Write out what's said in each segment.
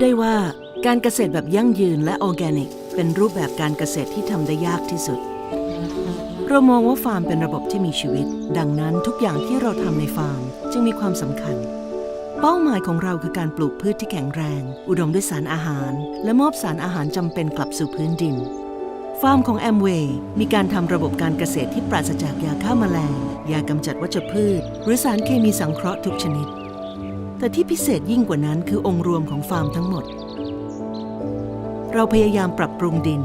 ได้ว่าการเกษตรแบบยั่งยืนและออร์แกนิก เป็นรูปแบบการเกษตรที่ทำได้ยากที่สุด เรามองว่าฟาร์มเป็นระบบที่มีชีวิต ดังนั้นทุกอย่างที่เราทำในฟาร์มจึงมีความสำคัญ เป้าหมายของเราคือการปลูกพืชที่แข็งแรง อุดมด้วยสารอาหาร และมอบสารอาหารจำเป็นกลับสู่พื้นดิน ฟาร์มของแอมเวย์มีการทำระบบการเกษตรที่ปราศจากยาฆ่าแมลง ยากำจัดวัชพืช หรือสารเคมีสังเคราะห์ทุกชนิด แต่ที่พิเศษยิ่งกว่านั้นคือองค์รวมของฟาร์มทั้งหมด เราพยายามปรับปรุงดิน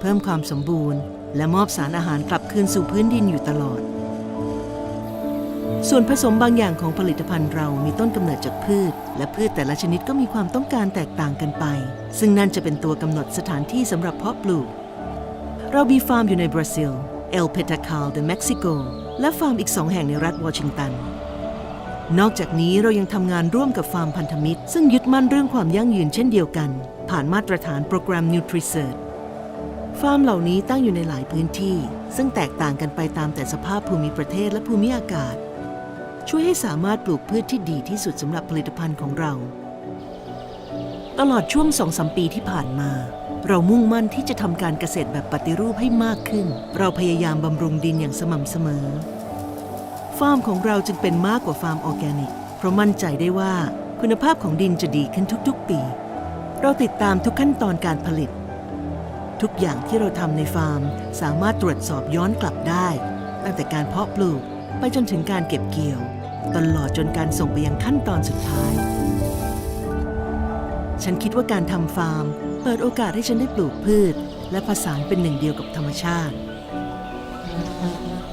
เพิ่มความสมบูรณ์ และมอบสารอาหารกลับคืนสู่พื้นดินอยู่ตลอด ส่วนผสมบางอย่างของผลิตภัณฑ์เรามีต้นกำเนิดจากพืช และพืชแต่ละชนิดก็มีความต้องการแตกต่างกันไป ซึ่งนั่นจะเป็นตัวกำหนดสถานที่สำหรับเพาะปลูก เรามีฟาร์มอยู่ในบราซิล เอลเพตาคาลเดเม็กซิโก และฟาร์มอีกสองแห่งในรัฐวอชิงตัน นอกจากนี้เรายังทำงานร่วมกับฟาร์มพันธมิตร ซึ่งยึดมั่นเรื่องความยั่งยืนเช่นเดียวกัน ผ่านมาตรฐานโปรแกรม NutriCert ฟาร์มเหล่านี้ตั้งอยู่ในหลายพื้นที่ ซึ่งแตกต่างกันไปตามแต่สภาพภูมิประเทศและภูมิอากาศ ช่วยให้สามารถปลูกพืชที่ดีที่สุดสำหรับผลิตภัณฑ์ของเรา ตลอดช่วงสองสมปีที่ผ่านมา เรามุ่งมั่นที่จะทำการเกษตรแบบปฏิรูปให้มากขึ้น เราพยายามบำรุงดินอย่างสม่ำเสมอ ฟาร์มของเราจึงเป็นมากกว่าฟาร์มออร์แกนิก เพราะมั่นใจได้ว่าคุณภาพของดินจะดีขึ้นทุกๆ ปี เราติดตามทุกขั้นตอนการผลิต ทุกอย่างที่เราทำในฟาร์มสามารถตรวจสอบย้อนกลับได้ ตั้งแต่การเพาะปลูกไปจนถึงการเก็บเกี่ยว ตลอดจนการส่งไปยังขั้นตอนสุดท้าย ฉันคิดว่าการทำฟาร์ม เปิดโอกาสให้ฉันได้ปลูกพืช และผสานเป็นหนึ่งเดียวกับธรรมชาติ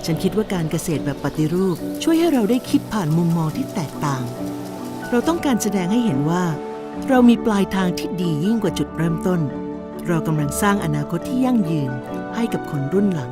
ฉันคิดว่าการเกษตรแบบปฏิรูป ช่วยให้เราได้คิดผ่านมุมมองที่แตกต่าง เราต้องการแสดงให้เห็นว่า เรามีปลายทางที่ดียิ่งกว่าจุดเริ่มต้น เรากำลังสร้างอนาคตที่ยั่งยืนให้กับคนรุ่นหลัง